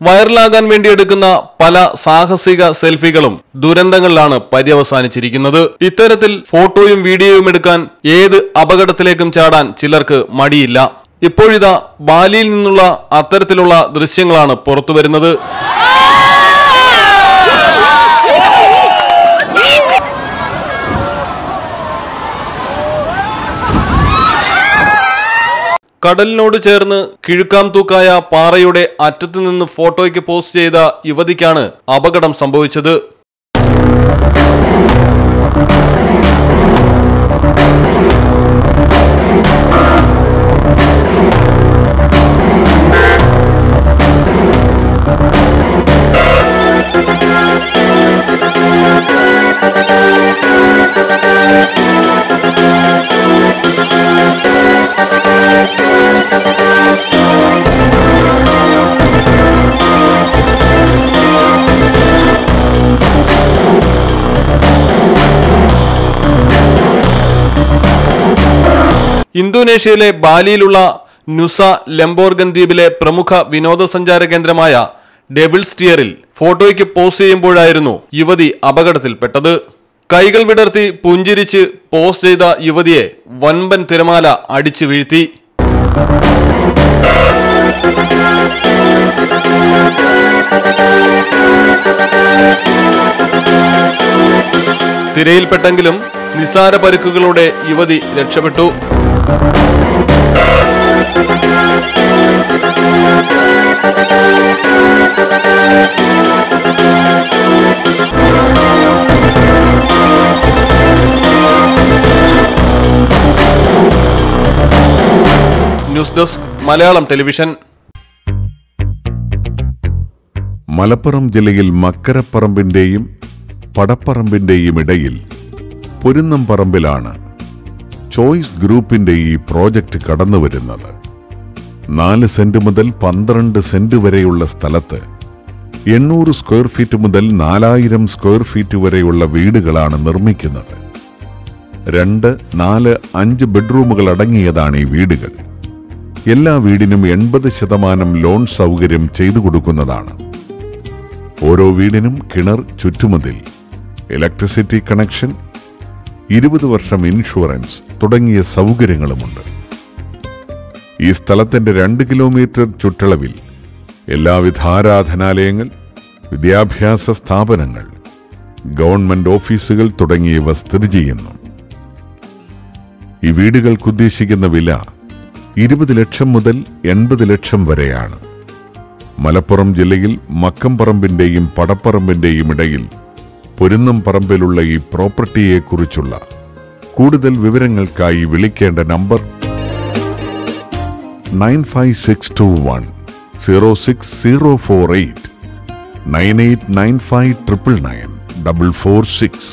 വൈറലാകാൻ വേണ്ടി എടുക്കുന്ന പല സാഹസിക സെൽഫികളും ദുരന്തങ്ങളിലാണ് പര്യവസാനിച്ചിരിക്കുന്നത്. ഇത്തരത്തിൽ ഫോട്ടോയും വീഡിയോയും എടുക്കാൻ ഏത് അപകടത്തിലേക്കും ചാടാൻ ചിലർക്ക് മടിയില്ല. ഇപ്പോഴിതാ ബാലിയിൽ നിന്നുള്ള അത്തരത്തിലുള്ള ദൃശ്യങ്ങളാണ് പുറത്തുവരുന്നത്. കടലിനോട് ചേർന്ന് കിഴുക്കാം തൂക്കായ പാറയുടെ അറ്റത്ത് നിന്ന് ഫോട്ടോയ്ക്ക് പോസ്റ്റ് ചെയ്ത യുവതിക്കാണ് അപകടം സംഭവിച്ചത്. ഇന്തോനേഷ്യയിലെ ബാലിയിലുള്ള നുസ ലംബോർഗൻ ദ്വീപിലെ പ്രമുഖ വിനോദസഞ്ചാര കേന്ദ്രമായ ഡെവിൾ സ്റ്റിയറിൽ ഫോട്ടോയ്ക്ക് പോസ്റ്റ് ചെയ്യുമ്പോഴായിരുന്നു യുവതി അപകടത്തിൽപ്പെട്ടത്. കൈകൾ വിടർത്തി പുഞ്ചിരിച്ച് പോസ്റ്റ് ചെയ്ത യുവതിയെ വൻപൻ തിരമാല അടിച്ചു വീഴ്ത്തി. തിരയിൽപ്പെട്ടെങ്കിലും നിസാര പരുക്കുകളോടെ യുവതി രക്ഷപ്പെട്ടു. News desk Malayalam television. Malappuram ജില്ലയിൽ മക്കരപ്പറമ്പിന്റെയും പടപ്പറമ്പിന്റെയും ഇടയിൽ പൊരുന്നം പറമ്പിലാണ് ചോയ്സ് ഗ്രൂപ്പിന്റെ ഈ പ്രോജക്റ്റ് കടന്നു വരുന്നത്. നാല് സെന്റ് മുതൽ പന്ത്രണ്ട് സെന്റ് വരെയുള്ള സ്ഥലത്ത് എണ്ണൂറ് സ്ക്വയർ ഫീറ്റ് മുതൽ നാലായിരം സ്ക്വയർ ഫീറ്റ് വരെയുള്ള വീടുകളാണ് നിർമ്മിക്കുന്നത്. രണ്ട് നാല് അഞ്ച് ബെഡ്റൂമുകൾ അടങ്ങിയതാണ് ഈ വീടുകൾ. എല്ലാ വീടിനും എൺപത് ശതമാനം ലോൺ സൗകര്യം ചെയ്തു കൊടുക്കുന്നതാണ്. ഓരോ വീടിനും കിണർ ചുറ്റുമതിൽ ഇലക്ട്രിസിറ്റി കണക്ഷൻ ഇരുപത് വർഷം ഇൻഷുറൻസ് തുടങ്ങിയ സൗകര്യങ്ങളുമുണ്ട്. ഈ സ്ഥലത്തിന്റെ രണ്ട് കിലോമീറ്റർ ചുറ്റളവിൽ എല്ലാവിധ ആരാധനാലയങ്ങൾ വിദ്യാഭ്യാസ സ്ഥാപനങ്ങൾ ഗവൺമെന്റ് ഓഫീസുകൾ തുടങ്ങിയവ സ്ഥിതി ചെയ്യുന്നു. ഈ വീടുകൾക്ക് ഉദ്ദേശിക്കുന്ന വില ഇരുപത് ലക്ഷം മുതൽ എൺപത് ലക്ഷം വരെയാണ്. മലപ്പുറം ജില്ലയിൽ മക്കംപറമ്പിന്റെയും പടപ്പറമ്പിന്റെയും ഇടയിൽ പൊരുന്നം പറമ്പിലുള്ള ഈ പ്രോപ്പർട്ടിയെക്കുറിച്ചുള്ള കൂടുതൽ വിവരങ്ങൾക്കായി വിളിക്കേണ്ട number nine five six two one zero six zero four eight nine eight nine five triple nine double four six